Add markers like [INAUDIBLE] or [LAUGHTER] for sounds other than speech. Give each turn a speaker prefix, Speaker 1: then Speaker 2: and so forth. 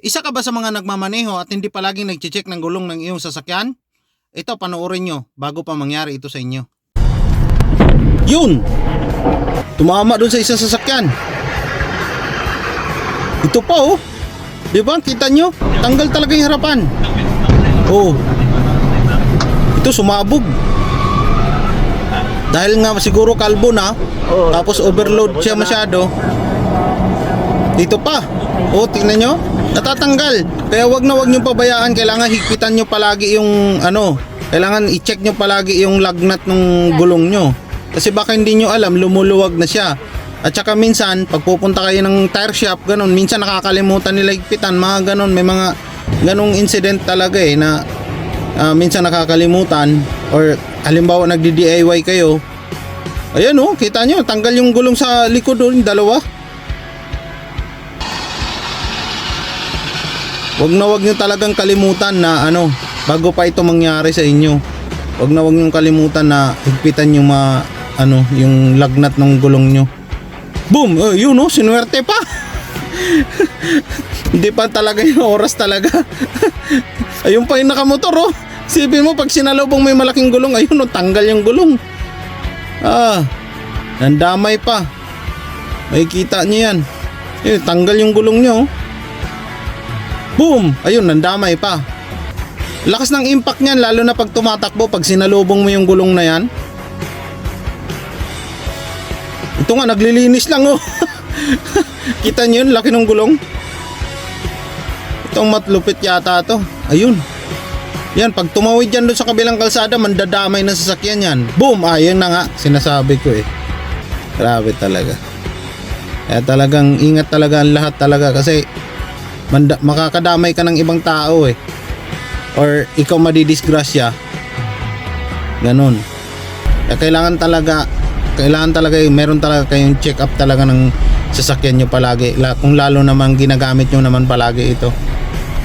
Speaker 1: Isa ka ba sa mga nagmamaneho at hindi palaging nagche-check ng gulong ng iyong sasakyan? Ito, panoorin nyo bago pa mangyari ito sa inyo. Yun! Tumama dun sa isang sasakyan. Ito pa oh. Di ba? Kita nyo? Tanggal talaga yung harapan. Oh. Ito sumabog. Dahil nga siguro kalbo na, tapos overload siya masyado. Dito pa. Oh, tingnan nyo. Natatanggal. Kaya wag na wag nyo pabayaan. Kailangan higpitan nyo palagi yung ano. Kailangan i-check nyo palagi yung lagnat ng gulong nyo. Kasi baka hindi nyo alam, lumuluwag na siya. At saka minsan, pag pupunta kayo ng tire shop, ganun, minsan nakakalimutan nila higpitan, mga ganun, may mga ganung incident talaga eh na ah, minsan nakakalimutan or halimbawa nagdi-DIY kayo. Ayan oh, kita nyo, tanggal yung gulong sa likod doon, dalawa. Wag na wag nyo talagang kalimutan na ano, bago pa ito mangyari sa inyo. Wag na wag nyo kalimutan na higpitan yung ma, ano, yung lagnat ng gulong nyo. Boom! Oh, yun oh, sinuwerte pa. [LAUGHS] Hindi pa talaga yung oras talaga. [LAUGHS] ayun pa yung nakamotor oh. Sipin mo pag sinalubong may malaking gulong, ayun oh, tanggal yung gulong. Ah, nandamay pa. Makikita niyo yan. Ayun, tanggal yung gulong niyo. oh. Boom! Ayun, nandamay pa. Lakas ng impact niyan lalo na pag tumatakbo pag sinalubong mo yung gulong na yan. Ito nga naglilinis lang oh. [LAUGHS] Kita niyo yun, laki ng gulong. Itong matlupit yata to. Ayun. Yan, pag tumawid yan doon sa kabilang kalsada, mandadamay ng sasakyan yan. Boom! Ayun na nga, sinasabi ko eh. Grabe talaga. Kaya talagang ingat talaga ang lahat talaga kasi manda- makakadamay ka ng ibang tao eh. Or ikaw madidisgrasya. Ganon. Kaya kailangan talaga kailangan talaga eh, meron talaga kayong check up talaga ng sasakyan nyo palagi La- kung lalo naman ginagamit nyo naman palagi ito